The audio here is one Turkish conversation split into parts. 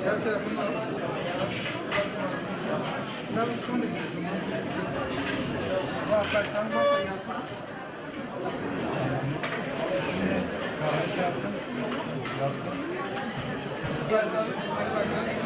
Diğer tarafını al. Sen son bekliyorsun. Bak bak sen varsa yatma. Şimdi kahve yaptım. Yastım. Bak sen, bak sen.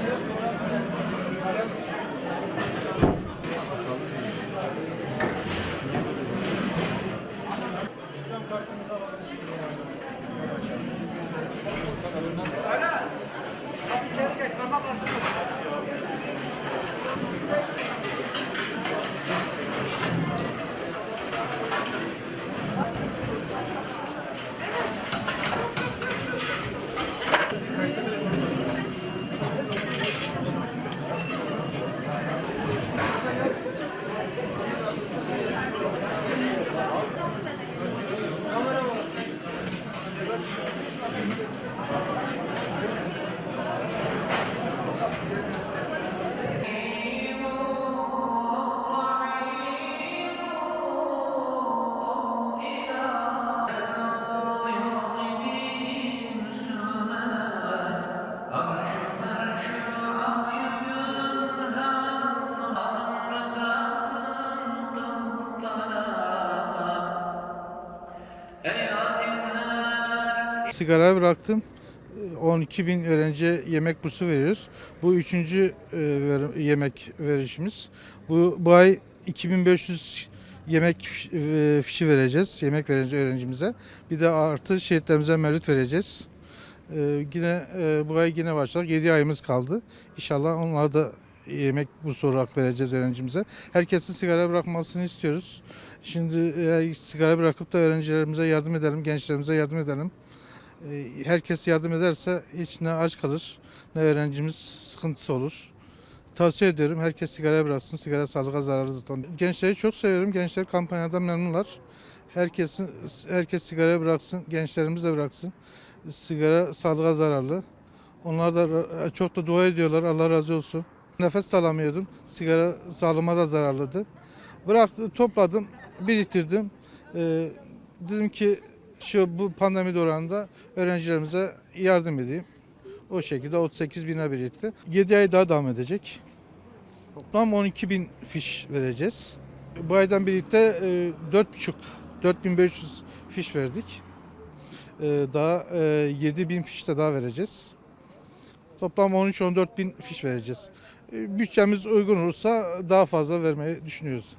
Sigarayı bıraktım. 12 bin öğrenci yemek bursu veriyoruz. Bu üçüncü e, yemek verişimiz. Bu, bu ay 2500 yemek e, fişi vereceğiz. Yemek vereceğiz öğrencimize. Bir de artı şehitlerimize mevlüt vereceğiz. E, yine e, bu ay yine başlar. 7 ayımız kaldı. İnşallah onlara da yemek bursu olarak vereceğiz öğrencimize. Herkesin sigara bırakmasını istiyoruz. Şimdi eğer sigara bırakıp da öğrencilerimize yardım edelim, gençlerimize yardım edelim. E, herkes yardım ederse hiç ne aç kalır ne öğrencimiz sıkıntısı olur. Tavsiye ediyorum herkes sigara bıraksın. Sigara sağlığa zararlı zaten. Gençleri çok seviyorum. Gençler kampanyadan memnunlar. Herkesin herkes sigara bıraksın. Gençlerimiz de bıraksın. Sigara sağlığa zararlı. Onlar da çok da dua ediyorlar. Allah razı olsun. Nefes alamıyordum. Sigara sağlığıma da zararlıdı. Bıraktım, topladım, biriktirdim. Ee, dedim ki şu bu pandemi döneminde öğrencilerimize yardım edeyim. O şekilde 38 bine birikti. 7 ay daha devam edecek. Toplam 12 bin fiş vereceğiz. Bu aydan birlikte e, 4,5 4500 fiş verdik. E, daha e, 7000 fiş de daha vereceğiz. Toplam 13-14 bin fiş vereceğiz. Bütçemiz uygun olursa daha fazla vermeyi düşünüyoruz.